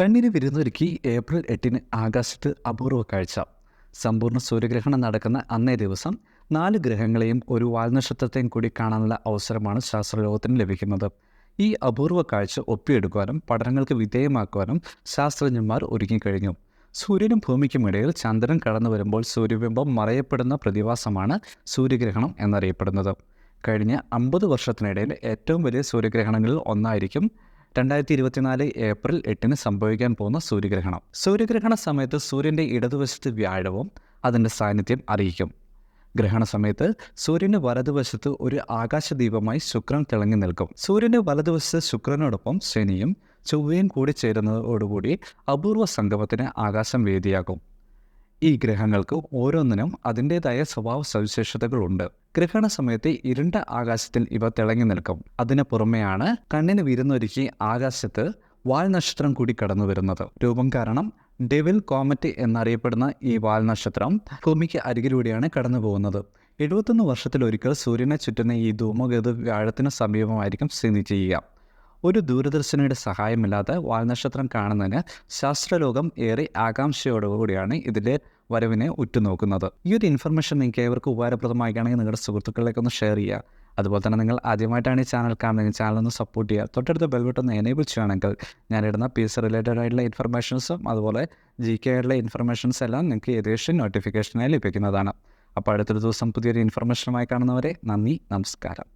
കണ്ണിന് വിരുന്നൊരുക്കി ഏപ്രിൽ എട്ടിന് ആകാശത്ത് അപൂർവ കാഴ്ച. സമ്പൂർണ സൂര്യഗ്രഹണം നടക്കുന്ന അന്നേ ദിവസം നാല് ഗ്രഹങ്ങളെയും ഒരു വാൽനക്ഷത്രത്തെയും കൂടി കാണാനുള്ള അവസരമാണ് ശാസ്ത്രലോകത്തിന് ലഭിക്കുന്നത്. ഈ അപൂർവ കാഴ്ച ഒപ്പിയെടുക്കുവാനും പഠനങ്ങൾക്ക് വിധേയമാക്കുവാനും ശാസ്ത്രജ്ഞന്മാർ ഒരുങ്ങിക്കഴിഞ്ഞു. സൂര്യനും ഭൂമിക്കുമിടയിൽ ചന്ദ്രൻ കടന്നു വരുമ്പോൾ സൂര്യബിംബം മറയപ്പെടുന്ന പ്രതിഭാസമാണ് സൂര്യഗ്രഹണം എന്നറിയപ്പെടുന്നത്. കഴിഞ്ഞ അമ്പത് വർഷത്തിനിടയിൽ ഏറ്റവും വലിയ സൂര്യഗ്രഹണങ്ങളിൽ ഒന്നായിരിക്കും രണ്ടായിരത്തി ഇരുപത്തിനാല് ഏപ്രിൽ എട്ടിന് സംഭവിക്കാൻ പോകുന്ന സൂര്യഗ്രഹണം. സൂര്യഗ്രഹണ സമയത്ത് സൂര്യന്റെ ഇടതുവശത്ത് വ്യാഴവും അതിന്റെ സാന്നിധ്യം അറിയിക്കും. ഗ്രഹണ സമയത്ത് സൂര്യന്റെ വലതുവശത്ത് ഒരു ആകാശദീപമായി ശുക്രൻ തിളങ്ങി നിൽക്കും. സൂര്യന്റെ വലതുവശത്ത് ശുക്രനോടൊപ്പം ശനിയും ചൊവ്വയും കൂടി ചേരുന്നതോടുകൂടി അപൂർവ സംഗമത്തിന് ആകാശം വേദിയാകും. ഈ ഗ്രഹങ്ങൾക്ക് ഓരോന്നിനും അതിന്റെതായ സ്വഭാവ സവിശേഷതകളുണ്ട്. ഗ്രഹണ സമയത്ത് ഇരുണ്ട ആകാശത്തിൽ ഇവ തിളങ്ങി നിൽക്കും. അതിനു പുറമെയാണ് കണ്ണിന് വിരുന്നൊരുക്കി ആകാശത്ത് വാൽ നക്ഷത്രം കൂടി കടന്നു വരുന്നത്. രൂപം കാരണം ഡെവിൽ കോമറ്റ് എന്നറിയപ്പെടുന്ന ഈ വാൽ നക്ഷത്രം ഭൂമിക്ക് അരികിലൂടെയാണ് കടന്നു പോകുന്നത്. എഴുപത്തൊന്ന് വർഷത്തിലൊരിക്കൽ സൂര്യനെ ചുറ്റുന്ന ഈ ധൂമഗതു വ്യാഴത്തിന് സമീപമായിരിക്കും സ്ഥിതി ചെയ്യുക. ഒരു ദൂരദർശനയുടെ സഹായമില്ലാതെ വാൽനക്ഷത്രം കാണുന്നതിന് ശാസ്ത്രലോകം ഏറെ ആകാംക്ഷയോടുകൂടിയാണ് ഇതിന്റെ വരവിനെ ഉറ്റുനോക്കുന്നത്. ഈ ഒരു ഇൻഫർമേഷൻ നിങ്ങൾക്ക് ഏവർക്ക് ഉപകാരപ്രദമാക്കുകയാണെങ്കിൽ നിങ്ങളുടെ സുഹൃത്തുക്കളിലേക്ക് ഒന്ന് ഷെയർ ചെയ്യുക. അതുപോലെ തന്നെ നിങ്ങൾ ആദ്യമായിട്ടാണ് ഈ ചാനൽ കാണുന്നത് ചാനൽ ഒന്ന് സപ്പോർട്ട് ചെയ്യുക. തൊട്ടടുത്ത ബെൽബട്ടൺ ഒന്ന് എനേബിൾ ചെയ്യുകയാണെങ്കിൽ ഞാനിടുന്ന എസ് റിലേറ്റഡ് ആയിട്ടുള്ള ഇൻഫർമേഷൻസും അതുപോലെ ജി കെ ആയിട്ടുള്ള ഇൻഫർമേഷൻസ് എല്ലാം നിങ്ങൾക്ക് ഏകദേശം നോട്ടിഫിക്കേഷനായി ലഭിക്കുന്നതാണ്. അപ്പോൾ അടുത്തൊരു ദിവസം പുതിയൊരു ഇൻഫർമേഷനുമായി കാണുന്നവരെ നന്ദി നമസ്കാരം.